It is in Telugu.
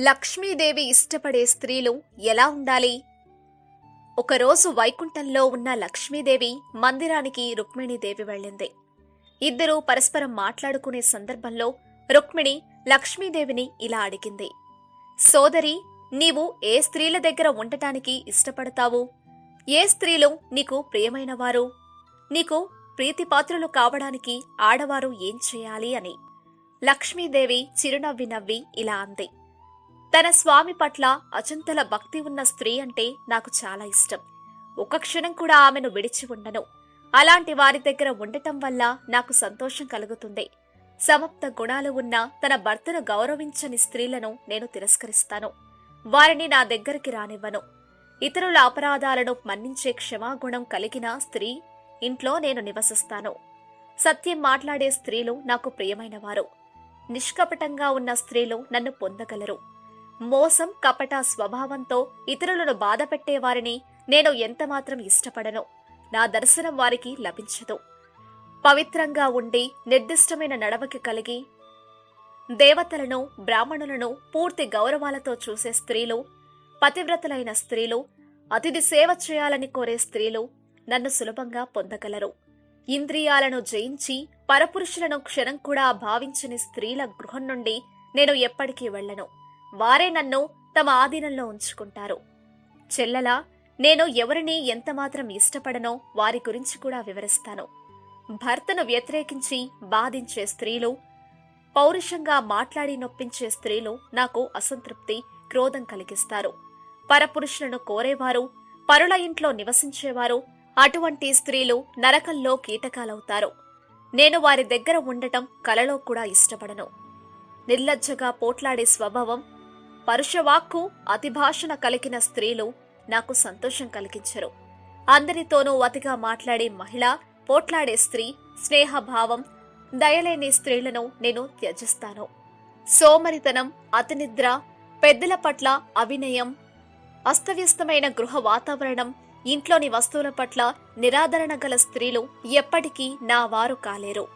లక్ష్మీదేవి ఇష్టపడే స్త్రీలు ఎలా ఉండాలి? ఒకరోజు వైకుంఠంలో ఉన్న లక్ష్మీదేవి మందిరానికి రుక్మిణీదేవి వెళ్ళింది. ఇద్దరూ పరస్పరం మాట్లాడుకునే సందర్భంలో రుక్మిణి లక్ష్మీదేవిని ఇలా అడిగింది. సోదరి నీవు ఏ స్త్రీల దగ్గర ఉండటానికి ఇష్టపడతావు? ఏ స్త్రీలు నీకు ప్రియమైనవారు? నీకు ప్రీతిపాత్రులు కావడానికి ఆడవారు ఏం చేయాలి అని. లక్ష్మీదేవి చిరునవ్వి నవ్వి ఇలా అంది. తన స్వామి పట్ల అచంతల భక్తి ఉన్న స్త్రీ అంటే నాకు చాలా ఇష్టం. ఒక క్షణం కూడా ఆమెను విడిచి ఉండను. అలాంటి వారి దగ్గర ఉండటం వల్ల నాకు సంతోషం కలుగుతుంది. సమప్త గుణాలు ఉన్న తన భర్తను గౌరవించని స్త్రీలను నేను తిరస్కరిస్తాను. వారిని నా దగ్గరికి రానివ్వను. ఇతరుల అపరాధాలను మన్నించే క్షమాగుణం కలిగిన స్త్రీ ఇంట్లో నేను నివసిస్తాను. సత్యం మాట్లాడే స్త్రీలు నాకు ప్రియమైనవారు. నిష్కపటంగా ఉన్న స్త్రీలు నన్ను పొందగలరు. మోసం కపట స్వభావంతో ఇతరులను బాధపెట్టేవారిని నేను ఎంతమాత్రం ఇష్టపడను. నా దర్శనం వారికి లభించదు. పవిత్రంగా ఉండి నిర్దిష్టమైన నడవకి కలిగి దేవతలను బ్రాహ్మణులను పూర్తి గౌరవాలతో చూసే స్త్రీలు పతివ్రతలైన స్త్రీలు అతిథి సేవ చేయాలని కోరే స్త్రీలు నన్ను సులభంగా పొందగలరు. ఇంద్రియాలను జయించి పరపురుషులను క్షణం కూడా భావించని స్త్రీల గృహం నుండి నేను ఎప్పటికీ వెళ్ళను. వారే నన్ను తమ ఆధీనంలో ఉంచుకుంటారు. చెల్లలా నేను ఎవరిని ఎంతమాత్రం ఇష్టపడనో వారి గురించి కూడా వివరిస్తాను. భర్తను వ్యతిరేకించి బాధించే స్త్రీలు పౌరుషంగా మాట్లాడి నొప్పించే స్త్రీలు నాకు అసంతృప్తి క్రోధం కలిగిస్తారు. పరపురుషులను కోరేవారు పరుల ఇంట్లో నివసించేవారు అటువంటి స్త్రీలు నరకంలో కీటకాలవుతారు. నేను వారి దగ్గర ఉండటం కలలో కూడా ఇష్టపడను. నిర్లజ్జగా పోట్లాడే స్వభావం పరుషవాక్కు అతిభాషణ కలిగిన స్త్రీలు నాకు సంతోషం కలిగించరు. అందరితోనూ అతిగా మాట్లాడే మహిళ పోట్లాడే స్త్రీ స్నేహభావం దయలేని స్త్రీలను నేను త్యజిస్తాను. సోమరితనం అతినిద్ర పెద్దల పట్ల అవినయం అస్తవ్యస్తమైన గృహ వాతావరణం ఇంట్లోని వస్తువుల పట్ల నిరాదరణ గల స్త్రీలు ఎప్పటికీ నా వారు కాలేరు.